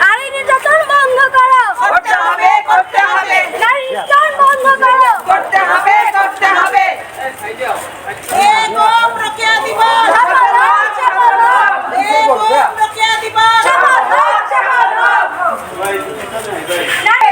নারী নির্যাতন বন্ধ করো। করতে হবে করতে হবে। নারী নির্যাতন বন্ধ করো। করতে হবে করতে হবে। এগো প্রক্রিয়া দিবস। এগো প্রক্রিয়া দিবস।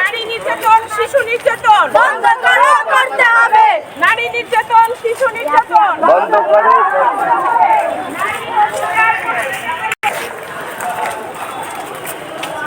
নারী নির্যাতন শিশু নির্যাতন। বন্ধ করো করতে হবে। নারী নির্যাতন শিশু নির্যাতন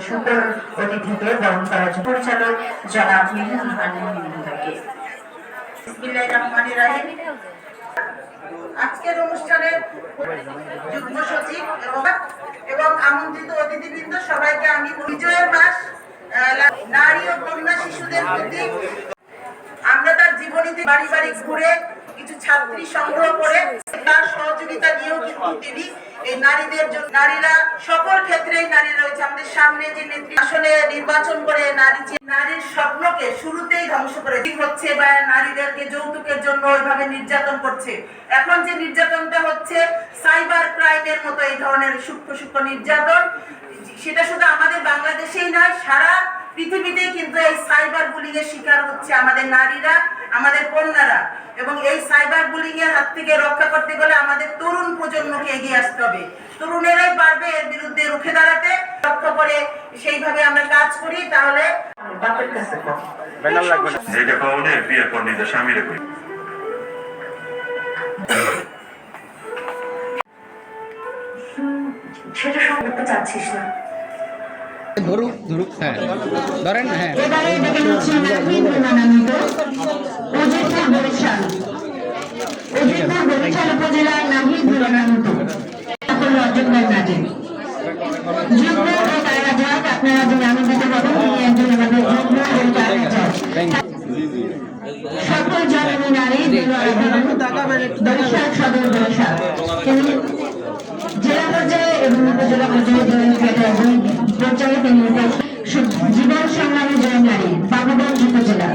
সুন্দর বরণ করার জন্য পরিচালক জনাব আজকের অনুষ্ঠানে যুগ্ম সচিব এবং আমন্ত্রিত অতিথিবৃন্দ, সবাইকে আমি বিজয়ের মাস নারী ও কন্যা শিশুদের প্রতি আমরা তার জীবনীতে বাড়ি বাড়ি ঘুরে কিছু ছাত্রী সংগ্রহ করে তার সহযোগিতা নিয়েও কিন্তু তিনি এই নারীদের জন্য নারীরা সকল ক্ষেত্রেই নারী রয়েছে। আমাদের সামনে যে নেত্রী আসলে নির্বাচন করে নারী নারীর স্বপ্নকে শুরুতেই ধ্বংস করে হচ্ছে বা নারীদেরকে যৌতুকের জন্য ওইভাবে নির্যাতন করছে। এখন যে নির্যাতনটা হচ্ছে, সাইবার ক্রাইমের মতো এই ধরনের সূক্ষ্ম সূক্ষ্ম নির্যাতন, সেটা শুধু আমাদের বাংলাদেশেই নয়, সারা পৃথিবীতেই কিন্তু এই সাইবার বুলিং এর শিকার হচ্ছে আমাদের নারীরা। আমাদের কন্যারা এবং এই সাইবার বুলিং এর হাত থেকে রক্ষা করতে গেলে আমাদের তরুণ প্রজন্মকে এগিয়ে আসতে হবে। তরুণেরাই পারবে এর বিরুদ্ধে রুখে দাঁড়াতে লক্ষ্য করে সেইভাবে আমরা কাজ করি তাহলে বাপের কাছে স্বামীরে সেটা সম্পর্কে চাচ্ছিস না। ধরুক ধরুক হ্যাঁ। ধরেন হ্যাঁ। যুগ্ম যাক আপনারা তিনি ও তারা যাক সকল জননী নারী বরিশাল সদর তিনি পর্যায়ে এবং উপজেলা পর্যায়ে তিনি জীবন সংগ্রামী জয় নারী, বাবুগঞ্জ উপজেলা।